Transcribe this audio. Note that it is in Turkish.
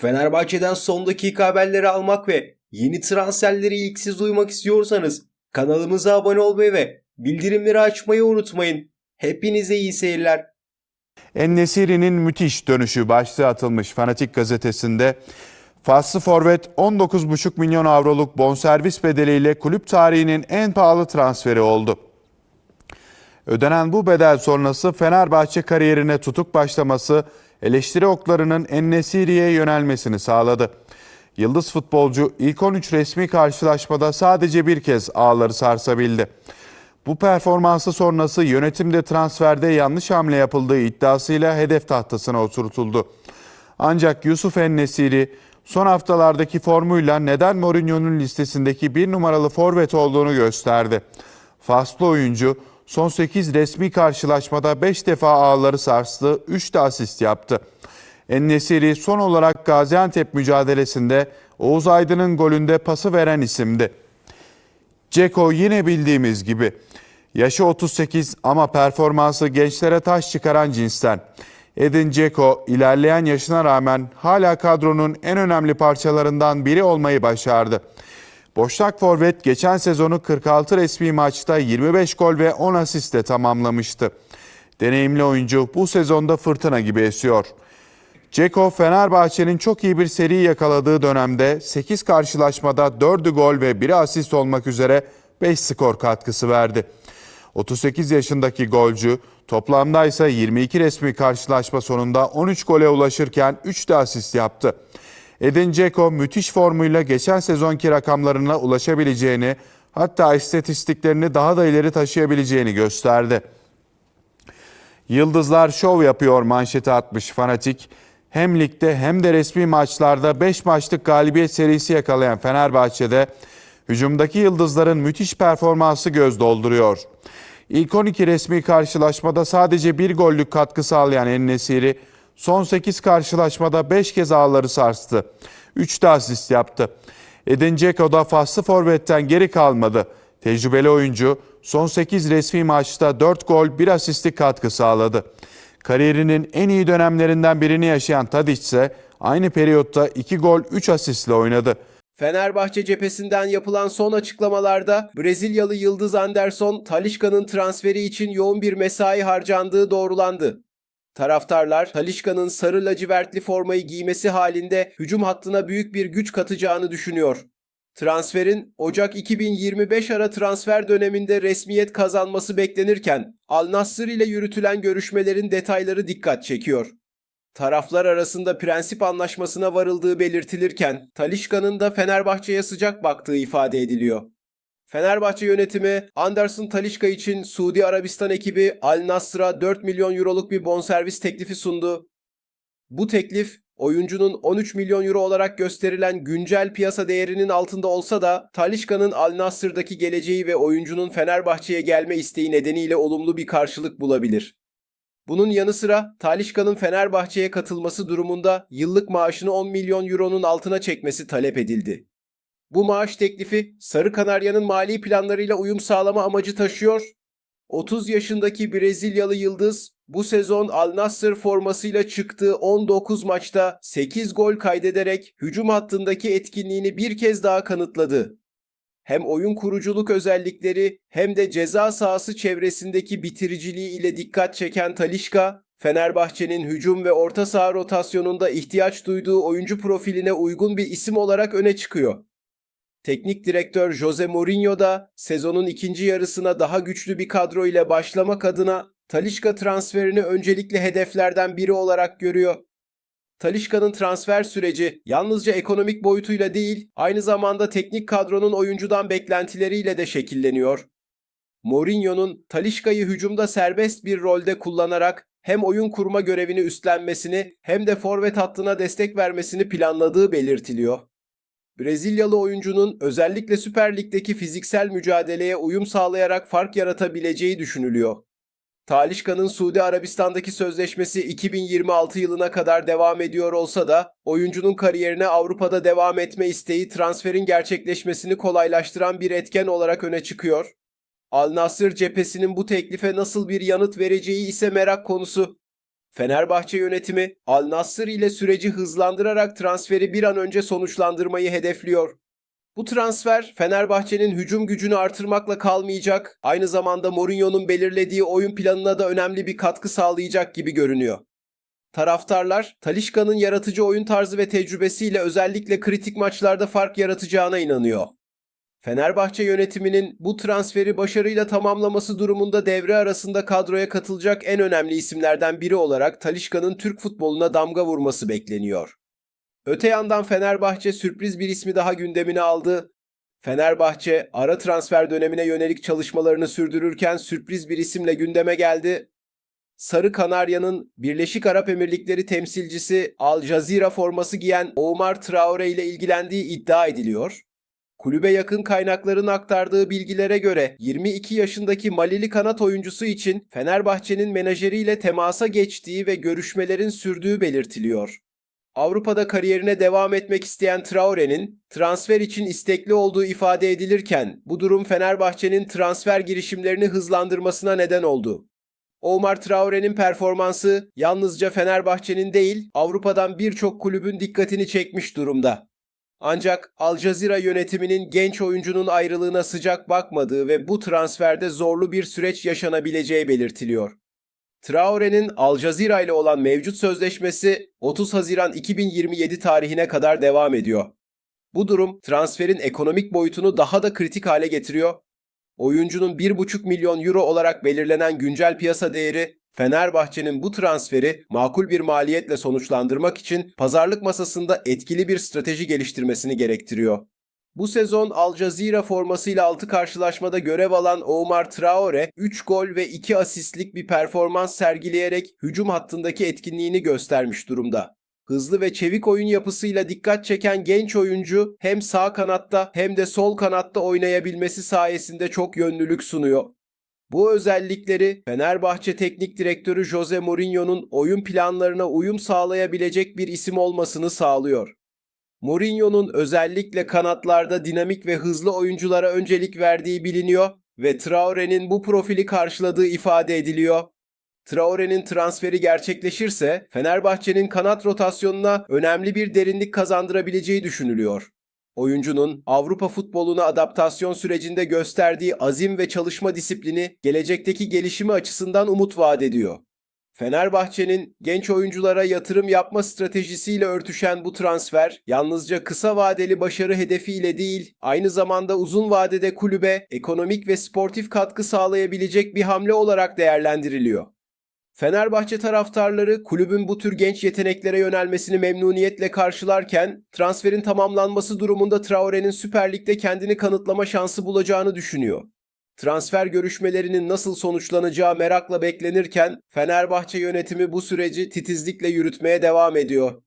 Fenerbahçe'den son dakika haberleri almak ve yeni transferleri ilk siz duymak istiyorsanız kanalımıza abone olmayı ve bildirimleri açmayı unutmayın. Hepinize iyi seyirler. Ennesiri'nin müthiş dönüşü başlığı atılmış Fanatik gazetesinde Faslı Forvet 19,5 milyon avroluk bonservis bedeliyle kulüp tarihinin en pahalı transferi oldu. Ödenen bu bedel sonrası Fenerbahçe kariyerine tutuk başlaması eleştiri oklarının Ennesiri'ye yönelmesini sağladı. Yıldız futbolcu ilk 13 resmi karşılaşmada sadece bir kez ağları sarsabildi. Bu performansı sonrası yönetimde transferde yanlış hamle yapıldığı iddiasıyla hedef tahtasına oturtuldu. Ancak Yusuf Ennesiri son haftalardaki formuyla neden Mourinho'nun listesindeki bir numaralı forvet olduğunu gösterdi. Faslı oyuncu son 8 resmi karşılaşmada 5 defa ağları sarstı, 3 de asist yaptı. Ennesiri son olarak Gaziantep mücadelesinde Oğuz Aydın'ın golünde pası veren isimdi. Ceko yine bildiğimiz gibi. Yaşı 38 ama performansı gençlere taş çıkaran cinsten. Edin Dzeko ilerleyen yaşına rağmen hala kadronun en önemli parçalarından biri olmayı başardı. Boşnak Forvet geçen sezonu 46 resmi maçta 25 gol ve 10 asistle tamamlamıştı. Deneyimli oyuncu bu sezonda fırtına gibi esiyor. Ceko Fenerbahçe'nin çok iyi bir seri yakaladığı dönemde 8 karşılaşmada 4'ü gol ve 1'i asist olmak üzere 5 skor katkısı verdi. 38 yaşındaki golcü toplamda ise 22 resmi karşılaşma sonunda 13 gole ulaşırken 3 de asist yaptı. Edin Dzeko müthiş formuyla geçen sezonki rakamlarına ulaşabileceğini hatta istatistiklerini daha da ileri taşıyabileceğini gösterdi. Yıldızlar şov yapıyor manşeti atmış fanatik. Hem ligde hem de resmi maçlarda 5 maçlık galibiyet serisi yakalayan Fenerbahçe'de hücumdaki yıldızların müthiş performansı göz dolduruyor. İlk 12 resmi karşılaşmada sadece bir gollük katkı sağlayan Ennesiri son 8 karşılaşmada 5 kez ağları sarstı. 3 de asist yaptı. Edin da faslı forvetten geri kalmadı. Tecrübeli oyuncu son 8 resmi maçta 4 gol 1 asistlik katkı sağladı. Kariyerinin en iyi dönemlerinden birini yaşayan Tadic ise aynı periyotta 2 gol 3 asistle oynadı. Fenerbahçe cephesinden yapılan son açıklamalarda Brezilyalı Yıldız Anderson, Talişka'nın transferi için yoğun bir mesai harcandığı doğrulandı. Taraftarlar Talişka'nın sarı lacivertli formayı giymesi halinde hücum hattına büyük bir güç katacağını düşünüyor. Transferin Ocak 2025 ara transfer döneminde resmiyet kazanması beklenirken Al Nassr ile yürütülen görüşmelerin detayları dikkat çekiyor. Taraflar arasında prensip anlaşmasına varıldığı belirtilirken Talişka'nın da Fenerbahçe'ye sıcak baktığı ifade ediliyor. Fenerbahçe yönetimi Anderson Talişka için Suudi Arabistan ekibi Al Nasr'a 4 milyon euroluk bir bonservis teklifi sundu. Bu teklif oyuncunun 13 milyon euro olarak gösterilen güncel piyasa değerinin altında olsa da Talişka'nın Al Nassr'daki geleceği ve oyuncunun Fenerbahçe'ye gelme isteği nedeniyle olumlu bir karşılık bulabilir. Bunun yanı sıra Talişka'nın Fenerbahçe'ye katılması durumunda yıllık maaşını 10 milyon euronun altına çekmesi talep edildi. Bu maaş teklifi Sarı Kanarya'nın mali planlarıyla uyum sağlama amacı taşıyor. 30 yaşındaki Brezilyalı yıldız bu sezon Al Nassr formasıyla çıktığı 19 maçta 8 gol kaydederek hücum hattındaki etkinliğini bir kez daha kanıtladı. Hem oyun kuruculuk özellikleri hem de ceza sahası çevresindeki bitiriciliği ile dikkat çeken Talişka, Fenerbahçe'nin hücum ve orta saha rotasyonunda ihtiyaç duyduğu oyuncu profiline uygun bir isim olarak öne çıkıyor. Teknik direktör Jose Mourinho da sezonun ikinci yarısına daha güçlü bir kadro ile başlamak adına Talişka transferini öncelikli hedeflerden biri olarak görüyor. Talişka'nın transfer süreci yalnızca ekonomik boyutuyla değil, aynı zamanda teknik kadronun oyuncudan beklentileriyle de şekilleniyor. Mourinho'nun Talişka'yı hücumda serbest bir rolde kullanarak hem oyun kurma görevini üstlenmesini hem de forvet hattına destek vermesini planladığı belirtiliyor. Brezilyalı oyuncunun özellikle Süper Lig'deki fiziksel mücadeleye uyum sağlayarak fark yaratabileceği düşünülüyor. Talişka'nın Suudi Arabistan'daki sözleşmesi 2026 yılına kadar devam ediyor olsa da oyuncunun kariyerine Avrupa'da devam etme isteği transferin gerçekleşmesini kolaylaştıran bir etken olarak öne çıkıyor. Al Nassr cephesinin bu teklife nasıl bir yanıt vereceği ise merak konusu. Fenerbahçe yönetimi Al Nassr ile süreci hızlandırarak transferi bir an önce sonuçlandırmayı hedefliyor. Bu transfer Fenerbahçe'nin hücum gücünü artırmakla kalmayacak, aynı zamanda Mourinho'nun belirlediği oyun planına da önemli bir katkı sağlayacak gibi görünüyor. Taraftarlar, Talişka'nın yaratıcı oyun tarzı ve tecrübesiyle özellikle kritik maçlarda fark yaratacağına inanıyor. Fenerbahçe yönetiminin bu transferi başarıyla tamamlaması durumunda devre arasında kadroya katılacak en önemli isimlerden biri olarak Talişka'nın Türk futboluna damga vurması bekleniyor. Öte yandan Fenerbahçe sürpriz bir ismi daha gündemine aldı. Fenerbahçe ara transfer dönemine yönelik çalışmalarını sürdürürken sürpriz bir isimle gündeme geldi. Sarı Kanarya'nın Birleşik Arap Emirlikleri temsilcisi Al Jazeera forması giyen Omar Traore ile ilgilendiği iddia ediliyor. Kulübe yakın kaynakların aktardığı bilgilere göre 22 yaşındaki Malili kanat oyuncusu için Fenerbahçe'nin menajeriyle temasa geçtiği ve görüşmelerin sürdüğü belirtiliyor. Avrupa'da kariyerine devam etmek isteyen Traore'nin transfer için istekli olduğu ifade edilirken bu durum Fenerbahçe'nin transfer girişimlerini hızlandırmasına neden oldu. Omar Traore'nin performansı yalnızca Fenerbahçe'nin değil Avrupa'dan birçok kulübün dikkatini çekmiş durumda. Ancak Al Jazeera yönetiminin genç oyuncunun ayrılığına sıcak bakmadığı ve bu transferde zorlu bir süreç yaşanabileceği belirtiliyor. Traore'nin Al Jazeera ile olan mevcut sözleşmesi 30 Haziran 2027 tarihine kadar devam ediyor. Bu durum transferin ekonomik boyutunu daha da kritik hale getiriyor. Oyuncunun 1,5 milyon euro olarak belirlenen güncel piyasa değeri Fenerbahçe'nin bu transferi makul bir maliyetle sonuçlandırmak için pazarlık masasında etkili bir strateji geliştirmesini gerektiriyor. Bu sezon Al Jazeera formasıyla 6 karşılaşmada görev alan Omar Traore 3 gol ve 2 asistlik bir performans sergileyerek hücum hattındaki etkinliğini göstermiş durumda. Hızlı ve çevik oyun yapısıyla dikkat çeken genç oyuncu hem sağ kanatta hem de sol kanatta oynayabilmesi sayesinde çok yönlülük sunuyor. Bu özellikleri Fenerbahçe Teknik Direktörü Jose Mourinho'nun oyun planlarına uyum sağlayabilecek bir isim olmasını sağlıyor. Mourinho'nun özellikle kanatlarda dinamik ve hızlı oyunculara öncelik verdiği biliniyor ve Traore'nin bu profili karşıladığı ifade ediliyor. Traore'nin transferi gerçekleşirse Fenerbahçe'nin kanat rotasyonuna önemli bir derinlik kazandırabileceği düşünülüyor. Oyuncunun Avrupa futboluna adaptasyon sürecinde gösterdiği azim ve çalışma disiplini gelecekteki gelişimi açısından umut vaat ediyor. Fenerbahçe'nin genç oyunculara yatırım yapma stratejisiyle örtüşen bu transfer yalnızca kısa vadeli başarı hedefiyle değil, aynı zamanda uzun vadede kulübe ekonomik ve sportif katkı sağlayabilecek bir hamle olarak değerlendiriliyor. Fenerbahçe taraftarları kulübün bu tür genç yeteneklere yönelmesini memnuniyetle karşılarken transferin tamamlanması durumunda Traore'nin Süper Lig'de kendini kanıtlama şansı bulacağını düşünüyor. Transfer görüşmelerinin nasıl sonuçlanacağı merakla beklenirken Fenerbahçe yönetimi bu süreci titizlikle yürütmeye devam ediyor.